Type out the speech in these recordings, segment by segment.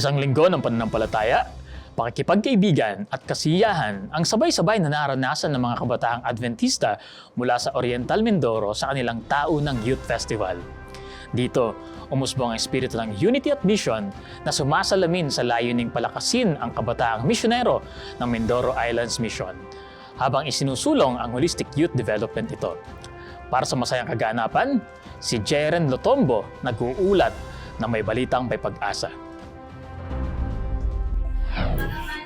Isang linggo ng pananampalataya, pakikipagkaibigan at kasiyahan ang sabay-sabay na naranasan ng mga kabataang Adventista mula sa Oriental Mindoro sa kanilang taunang Youth Festival. Dito, umusbong ang espiritu ng unity at mission na sumasalamin sa layuning palakasin ang kabataang misyonero ng Mindoro Islands Mission habang isinusulong ang holistic youth development ito. Para sa masayang kaganapan, si Jeren Lotombo nag-uulat na may balitang may pag-asa.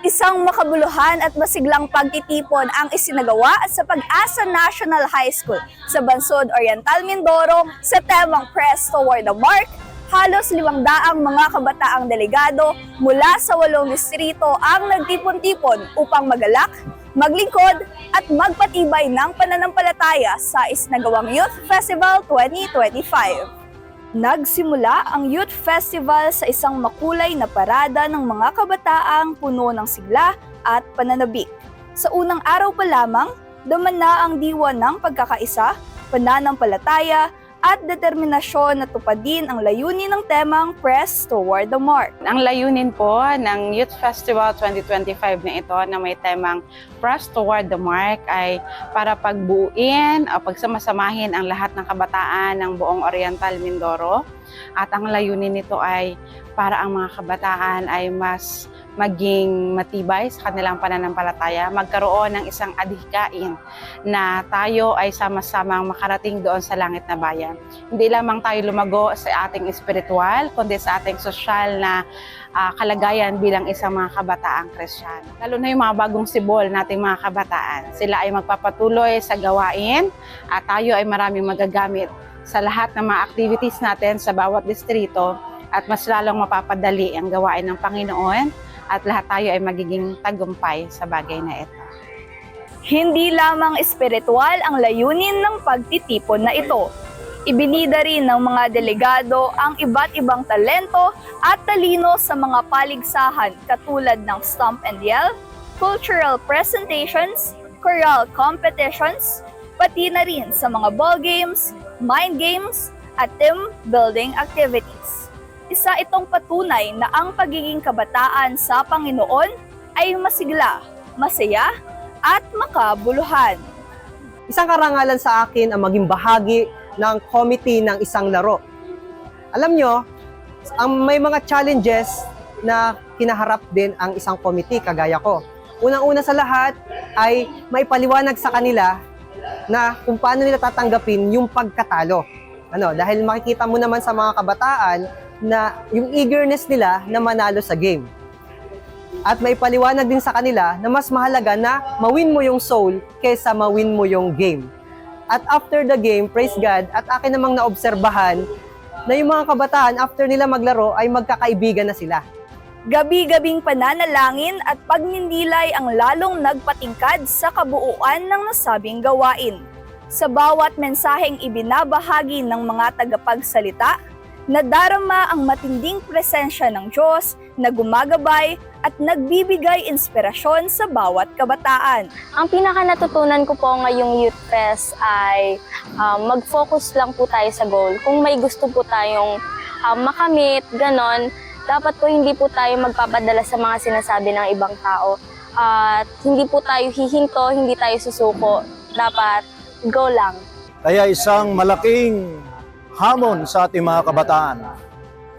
Isang makabuluhan at masiglang pagtitipon ang isinagawa sa Pag-asa National High School sa Bansod Oriental Mindoro sa temang Press Toward the Mark. Halos limang daang mga kabataang delegado mula sa walong distrito ang nagtipon-tipon upang magalak, maglingkod at magpatibay ng pananampalataya sa Isnagawang Youth Festival 2025. Nagsimula ang Youth Festival sa isang makulay na parada ng mga kabataang puno ng sigla at pananabik. Sa unang araw pa lamang, duman na ang diwa ng pagkakaisa, pananampalataya, at determinasyon na tupadin ang layunin ng temang Press Toward the Mark. Ang layunin po ng Youth Festival 2025 na ito na may temang Press Toward the Mark ay para pagbuuin o pagsamasamahin ang lahat ng kabataan ng buong Oriental Mindoro. At ang layunin nito ay para ang mga kabataan ay mas maging matibay sa kanilang pananampalataya, magkaroon ng isang adhikain na tayo ay sama-samang makarating doon sa langit na bayan. Hindi lamang tayo lumago sa ating espiritual, kundi sa ating sosyal na ah, kalagayan bilang isang mga kabataang Kristiyano. Lalo na yung mga bagong sibol nating mga kabataan. Sila ay magpapatuloy sa gawain at tayo ay maraming magagamit sa lahat ng mga activities natin sa bawat distrito at mas lalong mapapadali ang gawain ng Panginoon at lahat tayo ay magiging tagumpay sa bagay na ito. Hindi lamang espiritual ang layunin ng pagtitipon na ito. Ibinida rin ng mga delegado ang iba't ibang talento at talino sa mga paligsahan katulad ng Stomp and Yell, cultural presentations, choral competitions, pati na rin sa mga ball games, mind games, at team building activities. Isa itong patunay na ang pagiging kabataan sa Panginoon ay masigla, masaya, at makabuluhan. Isang karangalan sa akin ang maging bahagi ng committee ng isang laro. Alam nyo, ang may mga challenges na kinaharap din ang isang committee kagaya ko. Unang-una sa lahat ay maipaliwanag sa kanila na kung paano nila tatanggapin yung pagkatalo. Ano, dahil makikita mo naman sa mga kabataan na yung eagerness nila na manalo sa game. At may paliwanag din sa kanila na mas mahalaga na mawin mo yung soul kaysa mawin mo yung game. At after the game, praise God, at akin namang naobserbahan na yung mga kabataan after nila maglaro ay magkakaibigan na sila. Gabi-gabing pananalangin at pagninilay ang lalong nagpatingkad sa kabuuan ng nasabing gawain. Sa bawat mensaheng ibinabahagi ng mga tagapagsalita, nadarama ang matinding presensya ng Diyos na gumagabay at nagbibigay inspirasyon sa bawat kabataan. Ang pinaka natutunan ko po ngayong Youth Fest ay um, mag-focus lang po tayo sa goal. Kung may gusto po tayong um, makamit, ganon, dapat po hindi po tayo magpapadala sa mga sinasabi ng ibang tao. At hindi po tayo hihinto, hindi tayo susuko. Dapat go lang. Kaya isang malaking hamon sa ating mga kabataan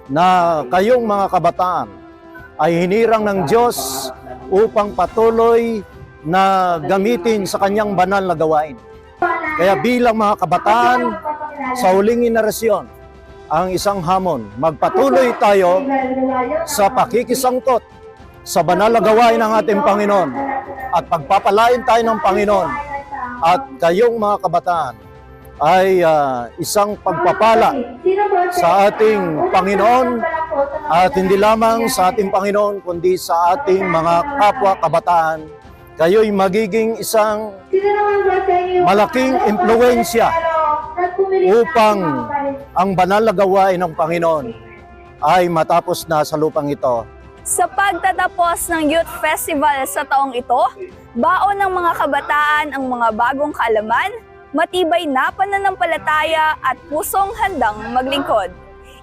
na kayong mga kabataan ay hinirang ng Diyos upang patuloy na gamitin sa kanyang banal na gawain. Kaya bilang mga kabataan sa huling henerasyon, ang isang hamon, magpatuloy tayo sa pakikisangkot sa banal na gawain ng ating Panginoon. At pagpapalain tayo ng Panginoon. At kayong mga kabataan ay ah, isang pagpapala sa ating Panginoon. At hindi lamang sa ating Panginoon kundi sa ating mga kapwa kabataan. Kayo'y magiging isang malaking impluensya upang ang banal na gawain ng Panginoon ay matapos na sa lupang ito. Sa pagtatapos ng Youth Festival sa taong ito, baon ng mga kabataan ang mga bagong kaalaman, matibay na pananampalataya at pusong handang maglingkod.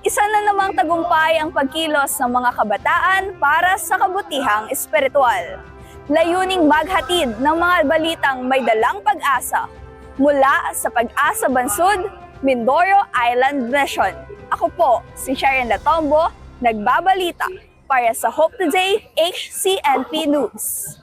Isa na namang tagumpay ang pagkilos ng mga kabataan para sa kabutihang espiritual. Layuning maghatid ng mga balitang may dalang pag-asa mula sa Pag-asa Bansud, Mindoro Island Mission. Ako po, si Sharon Latombo, nagbabalita para sa Hope Today HCNP News.